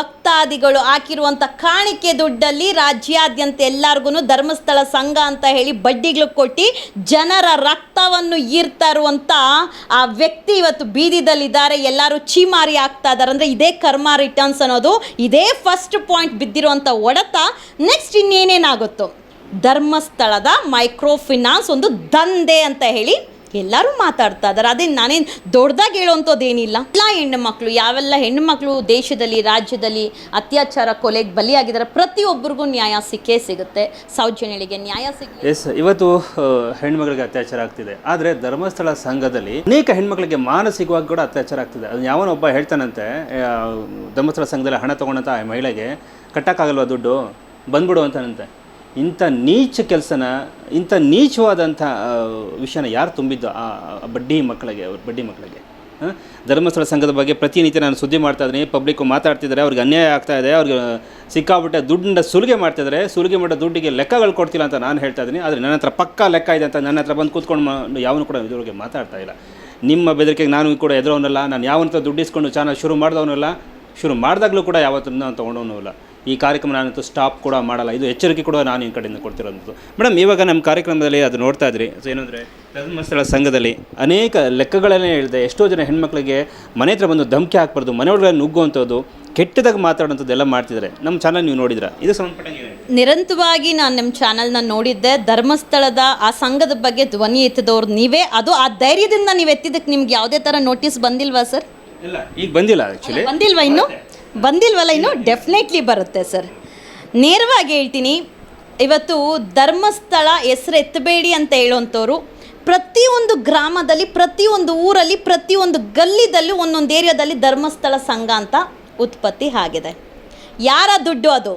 ಭಕ್ತಾದಿಗಳು ಹಾಕಿರುವಂಥ ಕಾಣಿಕೆ ದುಡ್ಡಲ್ಲಿ ರಾಜ್ಯಾದ್ಯಂತ ಎಲ್ಲರಿಗೂ ಧರ್ಮಸ್ಥಳ ಸಂಘ ಅಂತ ಹೇಳಿ ಬಡ್ಡಿಗಳು ಕೊಟ್ಟು ಜನರ ರಕ್ತವನ್ನು ಈರ್ತಾ ಇರುವಂತ ಆ ವ್ಯಕ್ತಿ ಇವತ್ತು ಬೀದಿದಲ್ಲಿದ್ದಾರೆ. ಎಲ್ಲರೂ ಚೀಮಾರಿ ಆಗ್ತಾ ಇದ್ದಾರೆ. ಅಂದ್ರೆ ಇದೇ ಕರ್ಮ ರಿಟರ್ನ್ಸ್ ಅನ್ನೋದು ಇದೇ ಫಸ್ಟ್ ಪಾಯಿಂಟ್ ಬಿದ್ದಿರುವಂಥ ಹೊಡೆತ ನೆಕ್ಸ್ಟ್ ಇನ್ನೇನೇನಾಗುತ್ತೋ? ಧರ್ಮಸ್ಥಳದ ಮೈಕ್ರೋ ಫಿನಾನ್ಸ್ ಒಂದು ದಂಧೆ ಅಂತ ಹೇಳಿ ಎಲ್ಲರೂ ಮಾತಾಡ್ತಾ ಇದ್ದಾರೆ. ಅದೇ ನಾನೇನು ದೊಡ್ಡದಾಗಿ ಹೇಳುವಂಥದ್ದೇನಿಲ್ಲ. ಎಲ್ಲ ಹೆಣ್ಣು ಮಕ್ಕಳು ಯಾವೆಲ್ಲ ಹೆಣ್ಣು ಮಕ್ಕಳು ದೇಶದಲ್ಲಿ, ರಾಜ್ಯದಲ್ಲಿ ಅತ್ಯಾಚಾರ ಕೊಲೆಗೆ ಬಲಿಯಾಗಿದ್ದಾರೆ, ಪ್ರತಿಯೊಬ್ಬರಿಗೂ ನ್ಯಾಯ ಸಿಕ್ಕೇ ಸಿಗುತ್ತೆ. ಸೌಜನ್ಯಗಳಿಗೆ ನ್ಯಾಯ ಸಿಗುತ್ತೆ ಎಸ್ ಇವತ್ತು ಹೆಣ್ಮಗಳಿಗೆ ಅತ್ಯಾಚಾರ ಆಗ್ತಿದೆ. ಆದರೆ ಧರ್ಮಸ್ಥಳ ಸಂಘದಲ್ಲಿ ಅನೇಕ ಹೆಣ್ಮಕ್ಳಿಗೆ ಮಾನಸಿಕವಾಗಿ ಕೂಡ ಅತ್ಯಾಚಾರ ಆಗ್ತಿದೆ. ಅದು ಯಾವನೊಬ್ಬ ಹೇಳ್ತಾನಂತೆ ಧರ್ಮಸ್ಥಳ ಸಂಘದಲ್ಲಿ ಹಣ ತೊಗೊಂಡಂಥ ಮಹಿಳೆಗೆ ಕಟ್ಟಕ್ಕಾಗಲ್ವಾ ದುಡ್ಡು? ಬಂದ್ಬಿಡು ಅಂತಾನಂತೆ. ಇಂಥ ನೀಚ ಕೆಲಸನ, ಇಂಥ ನೀಚವಾದಂಥ ವಿಷಯನ ಯಾರು ತುಂಬಿದ್ದು? ಆ ಬಡ್ಡಿ ಮಕ್ಕಳಿಗೆ, ಅವ್ರ ಬಡ್ಡಿ ಮಕ್ಕಳಿಗೆ? ಧರ್ಮಸ್ಥಳ ಸಂಘದ ಬಗ್ಗೆ ಪ್ರತಿನಿತ್ಯ ನಾನು ಸುದ್ದಿ ಮಾಡ್ತಾ ಇದ್ದೀನಿ. ಪಬ್ಲಿಕ್ ಮಾತಾಡ್ತಿದ್ದಾರೆ, ಅವ್ರಿಗೆ ಅನ್ಯಾಯ ಆಗ್ತಾ ಇದೆ, ಅವ್ರಿಗೆ ಸಿಕ್ಕಾಬಿಟ್ಟೆ ದುಡ್ಡಿನ ಸುಲಿಗೆ ಮಾಡ್ತಿದ್ದಾರೆ. ಸುಲಿಗೆ ಮಾಡೋ ದುಡ್ಡಿಗೆ ಲೆಕ್ಕಗಳು ಕೊಡ್ತಿಲ್ಲ ಅಂತ ನಾನು ಹೇಳ್ತಾ ಇದ್ದೀನಿ. ಆದರೆ ನನ್ನ ಹತ್ರ ಪಕ್ಕಾ ಲೆಕ್ಕ ಇದೆ ಅಂತ ನನ್ನ ಹತ್ರ ಬಂದು ಕೂತ್ಕೊಂಡು ಯಾವನು ಕೂಡ ಇದುವರೆಗೆ ಮಾತಾಡ್ತಾ ಇಲ್ಲ. ನಿಮ್ಮ ಬೆದರಿಕೆಗೆ ನಾನು ಕೂಡ ಎದುರವನಲ್ಲ. ನಾನು ಯಾವಂತ ದುಡ್ಡಿಸ್ಕೊಂಡು ಚಾನಲ್ ಶುರು ಮಾಡಿದವನಲ್ಲ ಶುರು ಮಾಡಿದಾಗಲೂ ಕೂಡ ಯಾವತ್ತೂ ನಾನು ತೊಗೊಂಡವನು ಇಲ್ಲ. ಈ ಕಾರ್ಯಕ್ರಮ ನಾನಂತೂ ಸ್ಟಾಪ್ ಕೂಡ ಮಾಡಲ್ಲ. ಇದು ಎಚ್ಚರಿಕೆ ಕೂಡ ನಾನು ಈ ಕಡೆಯಿಂದ ಕೊಡ್ತಿರೋದು ಮೇಡಮ್ ಇವಾಗ ನಮ್ಮ ಕಾರ್ಯಕ್ರಮದಲ್ಲಿ ಅದು ನೋಡ್ತಾ ಇದ್ರಿ. ಸೊ ಏನಂದರೆ ಧರ್ಮಸ್ಥಳ ಸಂಘದಲ್ಲಿ ಅನೇಕ ಲೆಕ್ಕಗಳನ್ನೇ ಹೇಳಿದೆ. ಎಷ್ಟೋ ಜನ ಹೆಣ್ಮಕ್ಳಿಗೆ ಮನೆ ಹತ್ರ ಬಂದು ಧಮಕಿ ಹಾಕ್ಬಾರ್ದು ಮನೆಯೊಳಗೆ ನುಗ್ಗುವಂಥದ್ದು ಕೆಟ್ಟದಾಗಿ ಮಾತಾಡುವಂಥದ್ದು ಎಲ್ಲ ಮಾಡ್ತಿದ್ದಾರೆ. ನಮ್ಮ ಚಾನಲ್ ನೀವು ನೋಡಿದ್ರ ಇದು ಸಂಬಂಧಪಟ್ಟಂಗೆ ನಿರಂತರವಾಗಿ ನಾನು ನಿಮ್ಮ ಚಾನಲ್ನ ನೋಡಿದ್ದೆ. ಧರ್ಮಸ್ಥಳದ ಆ ಸಂಘದ ಬಗ್ಗೆ ಧ್ವನಿ ಎತ್ತಿದವ್ರು ನೀವೇ. ಅದು ಆ ಧೈರ್ಯದಿಂದ ನೀವು ಎತ್ತಿದ್ದಕ್ಕೆ ನಿಮ್ಗೆ ಯಾವುದೇ ಥರ ನೋಟಿಸ್ ಬಂದಿಲ್ವಾ ಸರ್ ಇಲ್ಲ ಈಗ ಬಂದಿಲ್ಲ ಆ್ಯಕ್ಚುಲಿ ಬಂದಿಲ್ವಾ ಇನ್ನು? ಬಂದಿಲ್ವಲ್ಲ ಇನ್ನು? ಡೆಫಿನೆಟ್ಲಿ ಬರುತ್ತೆ ಸರ್ ನೇರವಾಗಿ ಹೇಳ್ತೀನಿ, ಇವತ್ತು ಧರ್ಮಸ್ಥಳ ಹೆಸರು ಎತ್ತಬೇಡಿ ಅಂತ ಹೇಳುವಂಥವ್ರು ಪ್ರತಿಯೊಂದು ಗ್ರಾಮದಲ್ಲಿ, ಪ್ರತಿಯೊಂದು ಊರಲ್ಲಿ, ಪ್ರತಿಯೊಂದು ಗಲ್ಲಿದಲ್ಲಿ ಒಂದೊಂದು ಏರಿಯಾದಲ್ಲಿ ಧರ್ಮಸ್ಥಳ ಸಂಘ ಅಂತ ಉತ್ಪತ್ತಿ ಆಗಿದೆ. ಯಾರ ದುಡ್ಡು ಅದು?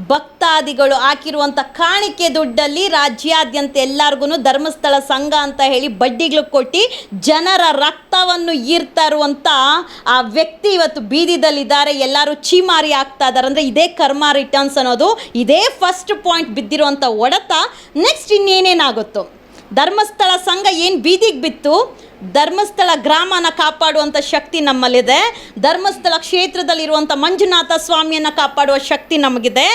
ಭಕ್ತಾದಿಗಳು ಹಾಕಿರುವಂಥ ಕಾಣಿಕೆ ದುಡ್ಡಲ್ಲಿ ರಾಜ್ಯಾದ್ಯಂತ ಎಲ್ಲರಿಗೂ ಧರ್ಮಸ್ಥಳ ಸಂಘ ಅಂತ ಹೇಳಿ ಬಡ್ಡಿಗಳು ಕೊಟ್ಟು ಜನರ ರಕ್ತವನ್ನು ಈರ್ತಾ ಇರುವಂಥ ಆ ವ್ಯಕ್ತಿ ಇವತ್ತು ಬೀದಿದಲ್ಲಿದ್ದಾರೆ. ಎಲ್ಲರೂ ಚೀಮಾರಿ ಆಗ್ತಾ ಇದ್ದಾರೆ. ಅಂದರೆ ಇದೇ ಕರ್ಮ ರಿಟರ್ನ್ಸ್ ಅನ್ನೋದು, ಇದೇ ಫಸ್ಟ್ ಪಾಯಿಂಟ್ ಬಿದ್ದಿರುವಂಥ ಒಡೆತ. ನೆಕ್ಸ್ಟ್ ಇನ್ನೇನೇನಾಗುತ್ತೋ? ಧರ್ಮಸ್ಥಳ ಸಂಘ ಏನು ಬೀದಿಗೆ ಬಿತ್ತು? ಧರ್ಮಸ್ಥಳ ಗ್ರಾಮನ ಕಾಪಾಡುವಂಥ ಶಕ್ತಿ ನಮ್ಮಲ್ಲಿದೆ. ಧರ್ಮಸ್ಥಳ ಕ್ಷೇತ್ರದಲ್ಲಿರುವಂಥ ಮಂಜುನಾಥ ಸ್ವಾಮಿಯನ್ನು ಕಾಪಾಡುವ ಶಕ್ತಿ ನಮಗಿದೆ.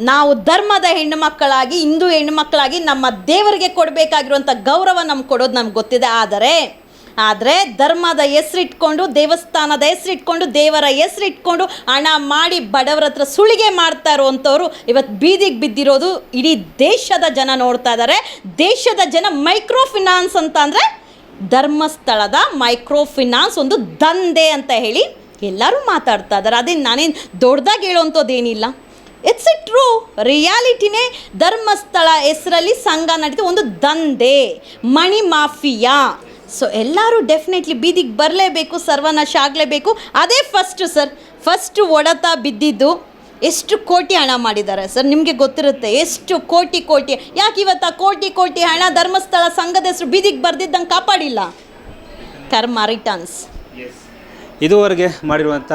ನಾವು ಧರ್ಮದ ಹೆಣ್ಣುಮಕ್ಕಳಾಗಿ, ಹಿಂದೂ ಹೆಣ್ಣುಮಕ್ಕಳಾಗಿ ನಮ್ಮ ದೇವರಿಗೆ ಕೊಡಬೇಕಾಗಿರುವಂಥ ಗೌರವ ನಮ್ಗೆ ಕೊಡೋದು ನಮ್ಗೆ ಗೊತ್ತಿದೆ. ಆದರೆ ಆದರೆ ಧರ್ಮದ ಹೆಸರಿಟ್ಕೊಂಡು, ದೇವಸ್ಥಾನದ ಹೆಸರಿಟ್ಕೊಂಡು, ದೇವರ ಹೆಸರಿಟ್ಕೊಂಡು ಹಣ ಮಾಡಿ ಬಡವರ ಹತ್ರ ಸುಳಿಗೆ ಮಾಡ್ತಾ ಇರುವಂಥವ್ರು ಇವತ್ತು ಬೀದಿಗೆ ಬಿದ್ದಿರೋದು ಇಡೀ ದೇಶದ ಜನ ನೋಡ್ತಾ ಇದ್ದಾರೆ ದೇಶದ ಜನ ಮೈಕ್ರೋ ಫಿನಾನ್ಸ್ ಅಂತ ಅಂದರೆ ಧರ್ಮಸ್ಥಳದ ಮೈಕ್ರೋ ಫಿನಾನ್ಸ್ ಒಂದು ದಂಧೆ ಅಂತ ಹೇಳಿ ಎಲ್ಲರೂ ಮಾತಾಡ್ತಾ ಇದ್ದಾರೆ ಅದೇ ನಾನೇನು ದೊಡ್ಡದಾಗಿ ಹೇಳುವಂಥದ್ದೇನಿಲ್ಲ ಇಟ್ಸ್ ಎ ಟ್ರೂ ರಿಯಾಲಿಟಿನೇ ಧರ್ಮಸ್ಥಳ ಹೆಸರಲ್ಲಿ ಸಂಘ ನಡೀತು ಒಂದು ದಂಧೆ, ಮಣಿ ಮಾಫಿಯಾ. ಸೊ ಎಲ್ಲರೂ ಡೆಫಿನೆಟ್ಲಿ ಬೀದಿಗೆ ಬರಲೇಬೇಕು ಸರ್ವನಾಶ ಆಗಲೇಬೇಕು ಅದೇ ಫಸ್ಟು ಸರ್ ಫಸ್ಟು ಒಡತ ಬಿದ್ದಿದ್ದು ಎಷ್ಟು ಕೋಟಿ ಹಣ ಮಾಡಿದ್ದಾರೆ. ಸರ್ ನಿಮಗೆ ಗೊತ್ತಿರುತ್ತೆ, ಎಷ್ಟು ಕೋಟಿ ಕೋಟಿ. ಯಾಕೆ ಇವತ್ತು ಆ ಕೋಟಿ ಕೋಟಿ ಹಣ ಧರ್ಮಸ್ಥಳ ಸಂಘದ ಹೆಸರು ಬೀದಿಗೆ ಬರ್ದಿದ್ದಂಗೆ ಕಾಪಾಡಿಲ್ಲ? ಕರ್ಮ ರಿಟರ್ನ್ಸ್ ಇದುವರೆಗೆ ಮಾಡಿರುವಂಥ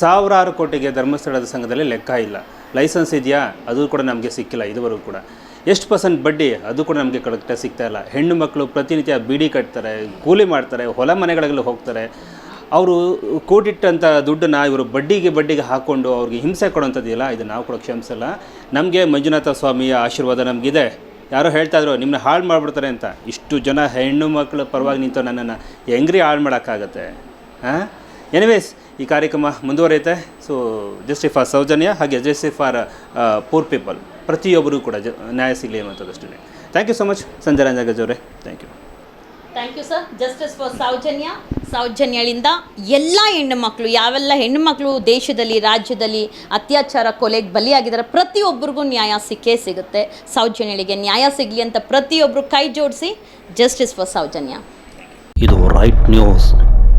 ಸಾವಿರಾರು ಕೋಟಿಗೆ ಧರ್ಮಸ್ಥಳದ ಸಂಘದಲ್ಲಿ ಲೆಕ್ಕ ಇಲ್ಲ. ಲೈಸೆನ್ಸ್ ಇದೆಯಾ? ಅದು ಕೂಡ ನಮಗೆ ಸಿಕ್ಕಿಲ್ಲ, ಇದುವರೆಗೂ ಕೂಡ. ಎಷ್ಟು ಪರ್ಸೆಂಟ್ ಬಡ್ಡಿ? ಅದು ಕೂಡ ನಮಗೆ ಕರೆಕ್ಟಾಗಿ ಸಿಗ್ತಾ ಇಲ್ಲ. ಹೆಣ್ಣು ಮಕ್ಕಳು ಪ್ರತಿನಿತ್ಯ ಬೀಡಿ ಕಟ್ತಾರೆ, ಕೂಲಿ ಮಾಡ್ತಾರೆ, ಹೊಲ ಮನೆಗಳಲ್ಲಿ ಹೋಗ್ತಾರೆ. ಅವರು ಕೂಡಿಟ್ಟಂಥ ದುಡ್ಡನ್ನು ಇವರು ಬಡ್ಡಿಗೆ ಬಡ್ಡಿಗೆ ಹಾಕ್ಕೊಂಡು ಅವ್ರಿಗೆ ಹಿಂಸೆ ಕೊಡೋಂಥದ್ದಿಲ್ಲ ಇದು ನಾವು ಕೂಡ ಕ್ಷಮಿಸಲ್ಲ. ನಮಗೆ ಮಂಜುನಾಥ ಸ್ವಾಮಿಯ ಆಶೀರ್ವಾದ ನಮಗಿದೆ. ಯಾರೋ ಹೇಳ್ತಾ ಇದ್ರು ನಿಮ್ಮನ್ನ ಹಾಳು ಮಾಡಿಬಿಡ್ತಾರೆ ಅಂತ. ಇಷ್ಟು ಜನ ಹೆಣ್ಣು ಮಕ್ಕಳು ಪರವಾಗಿ ನಿಂತು ನನ್ನನ್ನು ಹೆಂಗ್ರಿ ಹಾಳು ಮಾಡೋಕ್ಕಾಗತ್ತೆ? ಹಾಂ? ಎನಿವೇಸ್ ಈ ಕಾರ್ಯಕ್ರಮ ಮುಂದುವರಿಯುತ್ತೆ. ಸೊ ಜಸ್ಟಿಸ್ ಫಾರ್ ಸೌಜನ್ಯ ಹಾಗೆ ಜಸ್ಟಿಸ್ ಫಾರ್ ಪೂರ್ ಪೀಪಲ್ ಪ್ರತಿಯೊಬ್ಬರೂ ಕೂಡ ಜ ನ್ಯಾಯ ಸಿಗಲಿ ಅನ್ನುವಂಥದ್ದಷ್ಟೇ thank you so much Sanjay Ranjagaj ಅವರೇ. Thank you thank you sir justice for Soujanya ಸೌಜನ್ಯಳಿಂದ ಎಲ್ಲ ಹೆಣ್ಣು ಮಕ್ಕಳು ಯಾವೆಲ್ಲ ಹೆಣ್ಣು ಮಕ್ಕಳು ದೇಶದಲ್ಲಿ ರಾಜ್ಯದಲ್ಲಿ ಅತ್ಯಾಚಾರ ಕೊಲೆಗೆ ಬಲಿಯಾಗಿದ್ದಾರೆ ಪ್ರತಿಯೊಬ್ಬರಿಗೂ ನ್ಯಾಯ ಸಿಕ್ಕೇ ಸಿಗುತ್ತೆ. ಸೌಜನ್ಯಳಿಗೆ ನ್ಯಾಯ ಸಿಗಲಿ ಅಂತ ಪ್ರತಿಯೊಬ್ಬರು ಕೈ ಜೋಡಿಸಿ ಜಸ್ಟಿಸ್ ಫಾರ್ ಸೌಜನ್ಯ ಇದು ರೈಟ್ ನ್ಯೂಸ್